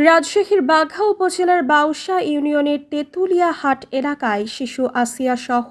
রাজশাহীর বাঘা উপজেলার বাউসা ইউনিয়নের তেঁতুলিয়া হাট এলাকায় শিশু আসিয়া সহ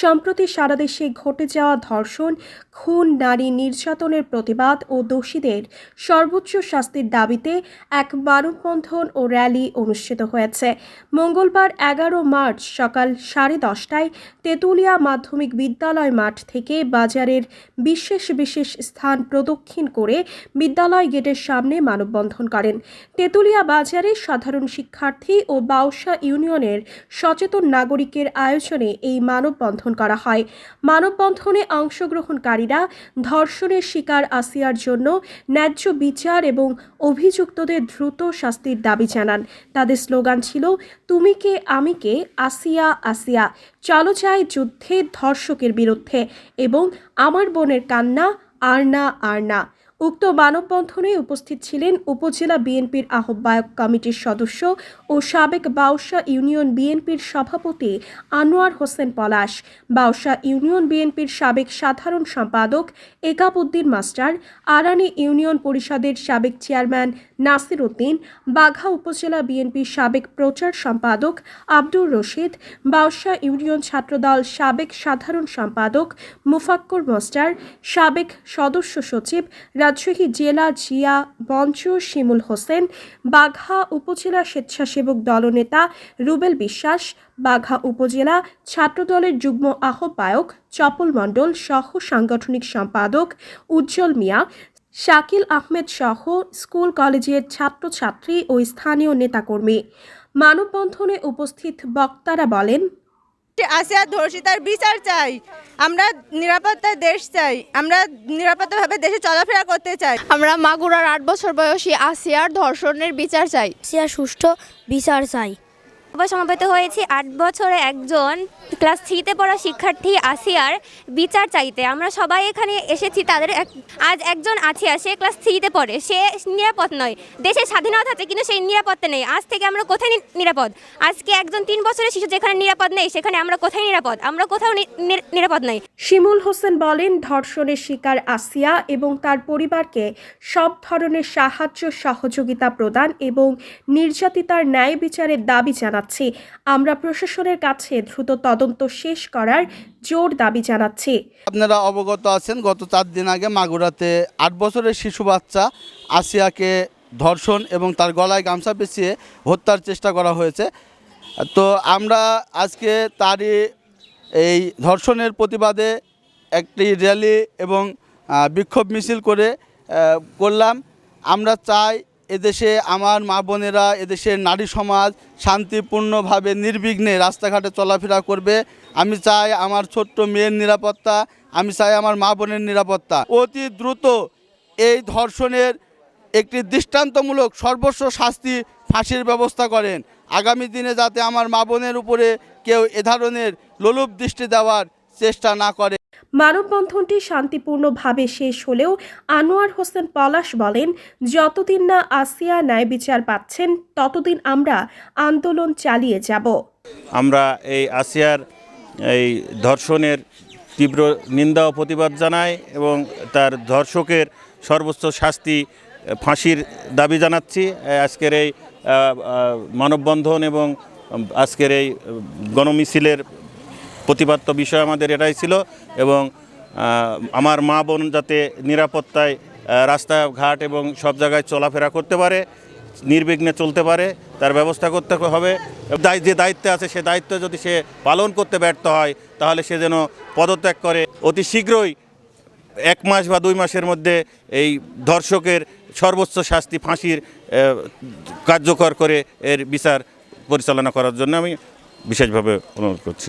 সম্প্রতি সারা দেশে ঘটে যাওয়া ধর্ষণ, খুন, নারী নির্যাতনের প্রতিবাদ ও দোষীদের সর্বোচ্চ শাস্তির দাবিতে এক মানববন্ধন ও র্যালি অনুষ্ঠিত হয়েছে। মঙ্গলবার এগারো মার্চ সকাল সাড়ে দশটায় তেঁতুলিয়া মাধ্যমিক বিদ্যালয় মাঠ থেকে বাজারের বিশেষ বিশেষ স্থান প্রদক্ষিণ করে বিদ্যালয় গেটের সামনে মানববন্ধন করেন। তেঁতুলিয়া বাজারে সাধারণ শিক্ষার্থী ও বাউসা ইউনিয়নের সচেতন নাগরিকের আয়োজনে এই মানববন্ধন করা হয়। মানববন্ধনে অংশগ্রহণকারীরা ধর্ষণের শিকার আসিয়ার জন্য ন্যায্য বিচার এবং অভিযুক্তদের দ্রুত শাস্তির দাবি জানান। তাদের স্লোগান ছিল, তুমি কে, আমি কে, আসিয়া আসিয়া। চলো চাই যুদ্ধে ধর্ষকের বিরুদ্ধে এবং আমার বোনের কান্না, আর না আর না। উক্ত মানববন্ধনে উপস্থিত ছিলেন উপজেলা বিএনপির আহ্বায়ক কমিটির সদস্য ও সাবেক বাউসা ইউনিয়ন বিএনপির সভাপতি আনোয়ার হোসেন পলাশ, বাউসা ইউনিয়ন বিএনপির সাবেক সাধারণ সম্পাদক একাবুদ্দিন মাস্টার, আরানি ইউনিয়ন পরিষদের সাবেক চেয়ারম্যান নাসির উদ্দিন, বাঘা উপজেলা বিএনপির সাবেক প্রচার সম্পাদক আব্দুর রশিদ, বাউসা ইউনিয়ন ছাত্রদল সাবেক সাধারণ সম্পাদক মুফাক্কুর মাস্টার, সাবেক সদস্য সচিব রাজশাহী জেলা জিয়া মঞ্চ শিমুল হোসেন, বাঘা উপজেলা স্বেচ্ছাসেবক দলনেতা রুবেল বিশ্বাস, বাঘা উপজেলা ছাত্রদলের যুগ্ম আহ্বায়ক চপল মণ্ডল সহ সাংগঠনিক সম্পাদক উজ্জ্বল মিয়া, শাকিল আহমেদ সহ স্কুল কলেজের ছাত্রছাত্রী ও স্থানীয় নেতাকর্মী। মানববন্ধনে উপস্থিত বক্তারা বলেন আসিয়া ধর্ষিতার বিচার চাই। আমরা নিরাপত্তার দেশ চাই। আমরা নিরাপত্তাভাবে দেশে চলাফেরা করতে চাই। আমরা মাগুরার আট বছর বয়সী আসিয়ার ধর্ষণের বিচার চাই। আসিয়া সুষ্ঠু বিচার চাই। সমবেত হয়েছি। আট বছরে একজন ক্লাস থ্রিতে পড়া শিক্ষার্থী আসিয়ার বিচার চাইতে। আমরা সবাই এখানে এসেছি, তাদের আজ একজন আছে সে ক্লাস থ্রিতে পড়ে। সে নিরাপদ নয়। দেশের স্বাধীনতা আছে কিন্তু সেই নিরাপত্তা নেই। আজ থেকে আমরা কোথায় নিরাপদ? আজকে একজন তিন বছরের শিশু যেখানে নিরাপদ নেই, সেখানে আমরা কোথায় নিরাপদ? আমরা কোথাও নিরাপদ নই। শিমুল হোসেন বলেন, ধর্ষণের শিকার আসিয়া এবং তার পরিবারকে সব ধরনের সাহায্য, সহযোগিতা প্রদান এবং নির্যাতিতার ন্যায় বিচারের দাবি জানাচ্ছি। আমরা প্রশাসনের কাছে দ্রুত তদন্ত শেষ করার জোর দাবি জানাচ্ছি। আপনারা অবগত আছেন, গত চার দিন আগে মাগুরাতে আট বছরের শিশু বাচ্চা আসিয়াকে ধর্ষণ এবং তার গলায় গামছা পেঁচিয়ে হত্যার চেষ্টা করা হয়েছে। তো আমরা আজকে তারই এই ধর্ষণের প্রতিবাদে একটি র্যালি এবং বিক্ষোভ মিছিল করে করলাম। আমরা চাই এদেশে আমার মা বোনেরা, এদেশের নারী সমাজ শান্তিপূর্ণভাবে নির্বিঘ্নে রাস্তাঘাটে চলাফেরা করবে। আমি চাই আমার ছোট্ট মেয়ের নিরাপত্তা, আমি চাই আমার মা বোনের নিরাপত্তা। অতি দ্রুত এই ধর্ষণের একটি দৃষ্টান্তমূলক সর্বস্ব শাস্তি ফাঁসির ব্যবস্থা করেন। আগামী দিনে যাতে আমার মা বোনের উপরে কেউ এ ধরনের লোলুপ দৃষ্টি দেওয়ার চেষ্টা না করে। মানববন্ধনটি শান্তিপূর্ণভাবে শেষ হলেও আনোয়ার হোসেন পলাশ বলেন যতদিন না আসিয়া ন্যায় বিচার পাচ্ছেন ততদিন আমরা আন্দোলন চালিয়ে যাব। আমরা এই আসিয়ার এই ধর্ষণের তীব্র নিন্দা ও প্রতিবাদ জানাই এবং তার ধর্ষকের সর্বোচ্চ শাস্তি ফাঁসির দাবি জানাচ্ছি। আজকের এই মানববন্ধন এবং আজকের এই গণমিছিলের প্রতিপাদ্য বিষয় আমাদের এটাই ছিল এবং আমার মা বোন যাতে নিরাপত্তায় রাস্তাঘাট এবং সব জায়গায় চলাফেরা করতে পারে, নির্বিঘ্নে চলতে পারে, তার ব্যবস্থা করতে হবে। যে দায়িত্বে আছে সে দায়িত্ব যদি সে পালন করতে ব্যর্থ হয়, তাহলে সে যেন পদত্যাগ করে। অতি শীঘ্রই এক মাস বা দুই মাসের মধ্যে এই ধর্ষকের সর্বোচ্চ শাস্তি ফাঁসির কার্যকর করে এর বিচার পরিচালনা করার জন্য আমি বিশেষভাবে অনুরোধ করছি।